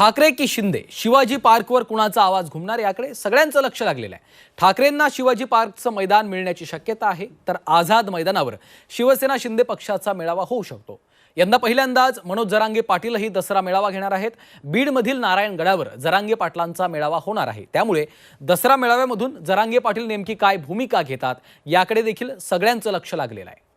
ठाकरे की शिंदे? शिवाजी पार्कवर कुणाचा आवाज घुमणार? याकडे सगळ्यांचं लक्ष लागलेलं आहे. ठाकरेंना शिवाजी पार्कचं मैदान मिळण्याची शक्यता आहे तर आझाद मैदानावर शिवसेना शिंदे पक्षाचा मेळावा होऊ शकतो. यंदा पहिल्यांदाच मनोज जरांगे पाटीलही दसरा मेळावा घेणार आहेत. बीडमधील नारायणगडावर जरांगे पाटलांचा मेळावा होणार आहे. त्यामुळे दसरा मेळाव्यामधून जरांगे पाटील नेमकी काय भूमिका घेतात याकडे देखील सगळ्यांचं लक्ष लागलेलं आहे.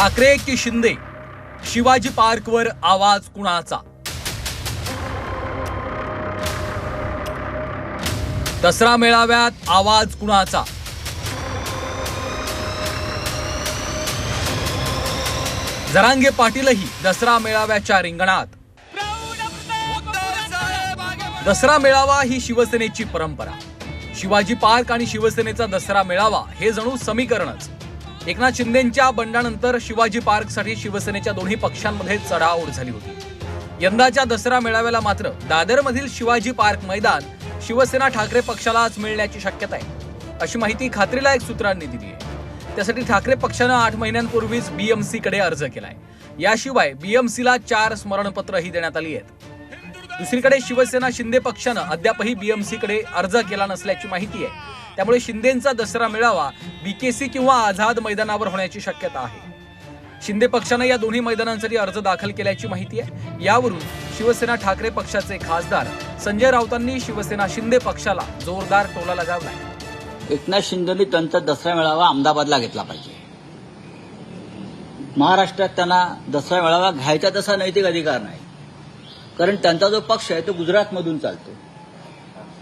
ठाकरे की शिंदे? शिवाजी पार्कवर आवाज कुणाचा? दसरा मेळाव्यात आवाज कुणाचा? जरांगे पाटीलही दसरा मेळाव्याच्या रिंगणात. दसरा मेळावा ही शिवसेनेची परंपरा. शिवाजी पार्क आणि शिवसेनेचा दसरा मेळावा हे जणू समीकरणच. एकनाथ शिंदेच्या बंडानंतर शिवाजी पार्कसाठी शिवसेनेच्या दोन्ही पक्षांमध्ये चढाओढ झाली होती. यंदाच्या दसरा मेळाव्याला मात्र दादरमधील शिवाजी पार्क मैदान शिवसेना ठाकरे पक्षालाच मिळण्याची शक्यता आहे. अशी माहिती खात्रीलायक सूत्रांनी दिली आहे. त्यासाठी ठाकरे पक्षानं आठ महिन्यांपूर्वीच बीएमसीकडे अर्ज केलाय. याशिवाय बीएमसीला चार स्मरणपत्रही देण्यात आली आहेत. दुसरीकडे शिवसेना शिंदे पक्षानं अद्यापही बीएमसीकडे अर्ज केला नसल्याची माहिती आहे. त्यामुळे शिंदेचा दसरा मेळावा बीकेसी किंवा आझाद मैदानावर होण्याची शक्यता आहे. शिंदे पक्षानं या दोन्ही मैदानांसाठी अर्ज दाखल केल्याची माहिती आहे. यावरून शिवसेना ठाकरे पक्षाचे खासदार संजय राऊतांनी शिवसेना शिंदे पक्षाला जोरदार टोला लगावलाय. एकनाथ शिंदेनी त्यांचा दसरा मेळावा अहमदाबादला घेतला पाहिजे. महाराष्ट्रात त्यांना दसरा मेळावा घ्यायचा तसा नैतिक अधिकार नाही. कारण त्यांचा जो पक्ष आहे तो गुजरातमधून चालतो.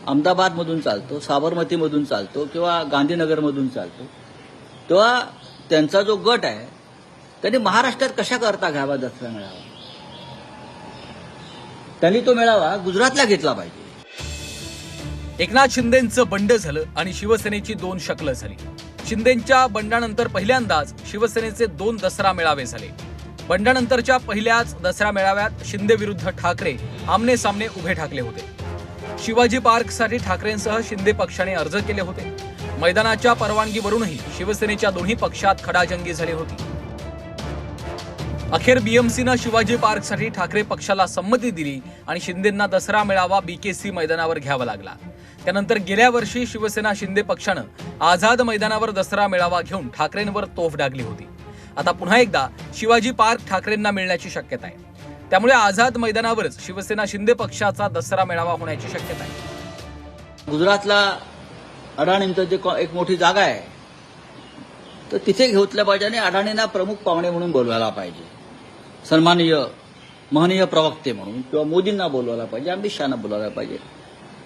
अहमदाबादमधून चालतो साबरमतीमधून चालतो किंवा गांधीनगरमधून चालतो. तेव्हा त्यांचा जो गट आहे त्यांनी महाराष्ट्रात कशा करता घ्यावा दसरा मेळावा? त्यांनी तो मेळावा गुजरातला घेतला पाहिजे. एकनाथ शिंदेचं बंड झालं आणि शिवसेनेची दोन शकलं झाली. शिंदेच्या बंडानंतर पहिल्यांदाच शिवसेनेचे दोन दसरा मेळावे झाले. बंडानंतरच्या पहिल्याच दसरा मेळाव्यात शिंदे विरुद्ध ठाकरे आमने सामने उभे ठाकले होते. शिवाजी पार्कसाठी ठाकरेंसह शिंदे पक्षाने अर्ज केले होते. मैदानाच्या परवानगीवरूनही शिवसेनेच्या दोन्ही पक्षात खडाजंगी झाली होती. अखेर बीएमसीनं शिवाजी पार्कसाठी ठाकरे पक्षाला संमती दिली आणि शिंदेंना दसरा मेळावा बीकेसी मैदानावर घ्यावा लागला. त्यानंतर गेल्या वर्षी शिवसेना शिंदे पक्षानं आझाद मैदानावर दसरा मेळावा घेऊन ठाकरेंवर तोफ डागली होती. आता पुन्हा एकदा शिवाजी पार्क ठाकरेंना मिळण्याची शक्यता आहे. त्यामुळे आझाद मैदानावरच शिवसेना शिंदे पक्षाचा दसरा मेळावा होण्याची शक्यता आहे. गुजरातला अडाणींचं जे को- एक मोठी जागा आहे तर तिथे घेतल्या पाहिजे आणि अडाणींना प्रमुख पाहुणे म्हणून बोलवायला पाहिजे. सन्माननीय महनीय प्रवक्ते म्हणून किंवा मोदींना बोलवायला पाहिजे अमित शहाना बोलवायला पाहिजे.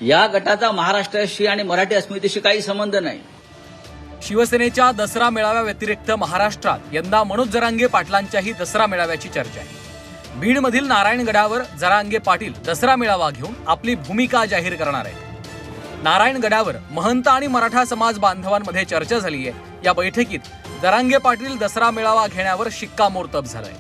या गटाचा महाराष्ट्राशी आणि मराठी अस्मितेशी काही संबंध नाही. शिवसेनेच्या दसरा मेळाव्या व्यतिरिक्त महाराष्ट्रात यंदा मनोज जरांगे पाटलांच्याही दसरा मेळाव्याची चर्चा आहे. बीडमधील नारायणगडावर जरांगे पाटील दसरा मेळावा घेऊन आपली भूमिका जाहीर करणार आहेत. नारायणगडावर महंत आणि मराठा समाज बांधवांमध्ये चर्चा झाली आहे. या बैठकीत जरांगे पाटील दसरा मेळावा घेण्यावर शिक्कामोर्तब झालाय.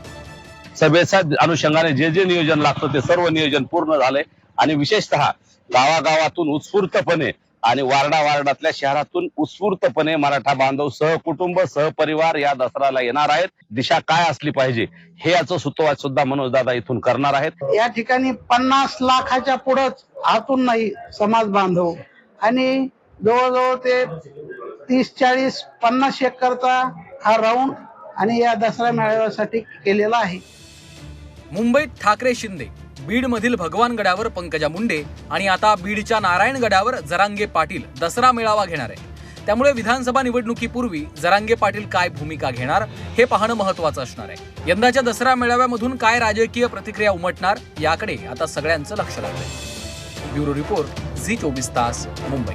सभेच्या अनुषंगाने जे जे नियोजन लागतं ते सर्व नियोजन पूर्ण झालंय. आणि विशेषतः गावागावातून उत्स्फूर्तपणे आणि वार्डा वार्डातल्या शहरातून उत्स्फूर्तपणे मराठा बांधव सहकुटुंब सहपरिवार या दसऱ्याला येणार आहेत. दिशा काय असली पाहिजे हे याचं सुतोवाच सुद्धा मनोज दादा इथून करणार आहेत. या ठिकाणी पन्नास लाखाच्या पुढंच आतून नाही समाज बांधव. आणि जवळजवळ ते तीस चाळीस पन्नास एकरचा हा राऊंड आणि या दसरा मेळाव्यासाठी केलेला आहे. मुंबईत ठाकरे शिंदे बीडमधील भगवान गडावर पंकजा मुंडे आणि आता बीडच्या नारायण गडावर जरांगे पाटील दसरा मेळावा घेणार आहे. त्यामुळे विधानसभा निवडणुकीपूर्वी जरांगे पाटील काय भूमिका घेणार हे पाहणं महत्वाचं असणार आहे. यंदाच्या दसरा मेळाव्यामधून काय राजकीय प्रतिक्रिया उमटणार याकडे आता सगळ्यांचं लक्ष लागलंय. ब्युरो रिपोर्ट झी चोवीस तास मुंबई.